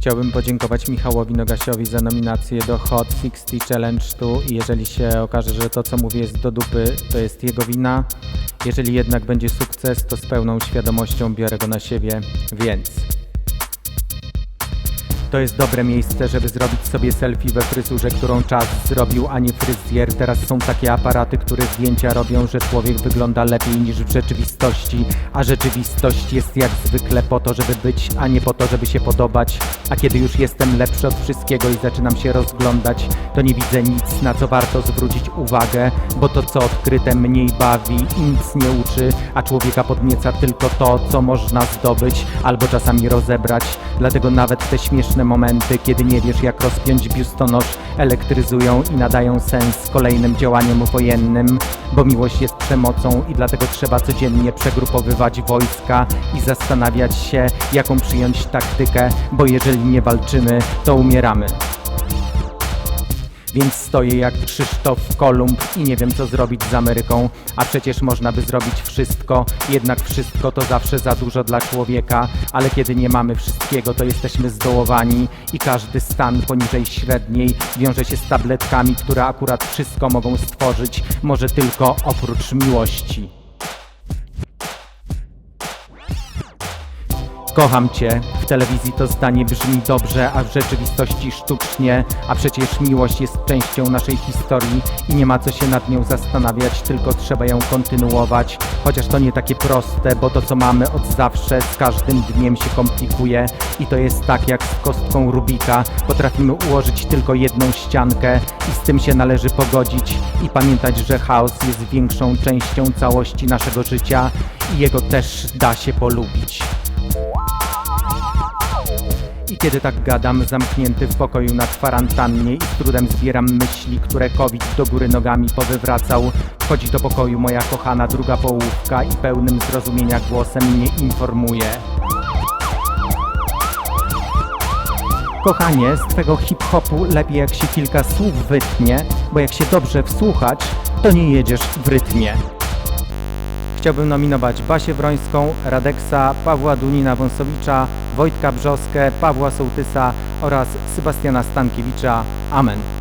Chciałbym podziękować Michałowi Nogasiowi za nominację do Hot 60 Challenge tu i jeżeli się okaże, że to co mówię jest do dupy, to jest jego wina. Jeżeli jednak będzie sukces, to z pełną świadomością biorę go na siebie, więc... To jest dobre miejsce, żeby zrobić sobie selfie we fryzurze, którą czas zrobił, a nie fryzjer. Teraz są takie aparaty, które zdjęcia robią, że człowiek wygląda lepiej niż w rzeczywistości, a rzeczywistość jest jak zwykle po to, żeby być, a nie po to, żeby się podobać. A kiedy już jestem lepszy od wszystkiego i zaczynam się rozglądać, to nie widzę nic, na co warto zwrócić uwagę, bo to co odkryte mniej bawi i nic nie uczy, a człowieka podnieca tylko to, co można zdobyć albo czasami rozebrać. Dlatego nawet te śmieszne momenty, kiedy nie wiesz jak rozpiąć biustonosz, elektryzują i nadają sens kolejnym działaniom wojennym, bo miłość jest przemocą i dlatego trzeba codziennie przegrupowywać wojska i zastanawiać się, jaką przyjąć taktykę, bo jeżeli nie walczymy, to umieramy. Więc stoję jak Krzysztof Kolumb i nie wiem co zrobić z Ameryką, a przecież można by zrobić wszystko, jednak wszystko to zawsze za dużo dla człowieka, ale kiedy nie mamy wszystkiego, to jesteśmy zdołowani i każdy stan poniżej średniej wiąże się z tabletkami, które akurat wszystko mogą stworzyć, może tylko oprócz miłości. Kocham cię. W telewizji to zdanie brzmi dobrze, a w rzeczywistości sztucznie, a przecież miłość jest częścią naszej historii i nie ma co się nad nią zastanawiać, tylko trzeba ją kontynuować. Chociaż to nie takie proste, bo to co mamy od zawsze z każdym dniem się komplikuje i to jest tak jak z kostką Rubika. Potrafimy ułożyć tylko jedną ściankę i z tym się należy pogodzić i pamiętać, że chaos jest większą częścią całości naszego życia i jego też da się polubić. Kiedy tak gadam, zamknięty w pokoju na kwarantannie i z trudem zbieram myśli, które COVID do góry nogami powywracał, wchodzi do pokoju moja kochana druga połówka i pełnym zrozumienia głosem mnie informuje. Kochanie, z twego hip-hopu lepiej jak się kilka słów wytnie, bo jak się dobrze wsłuchać, to nie jedziesz w rytmie. Chciałbym nominować Basię Wrońską, Radeksa, Pawła Dunina-Wąsowicza, Wojtka Brzoskę, Pawła Sołtysa oraz Sebastiana Stankiewicza. Amen.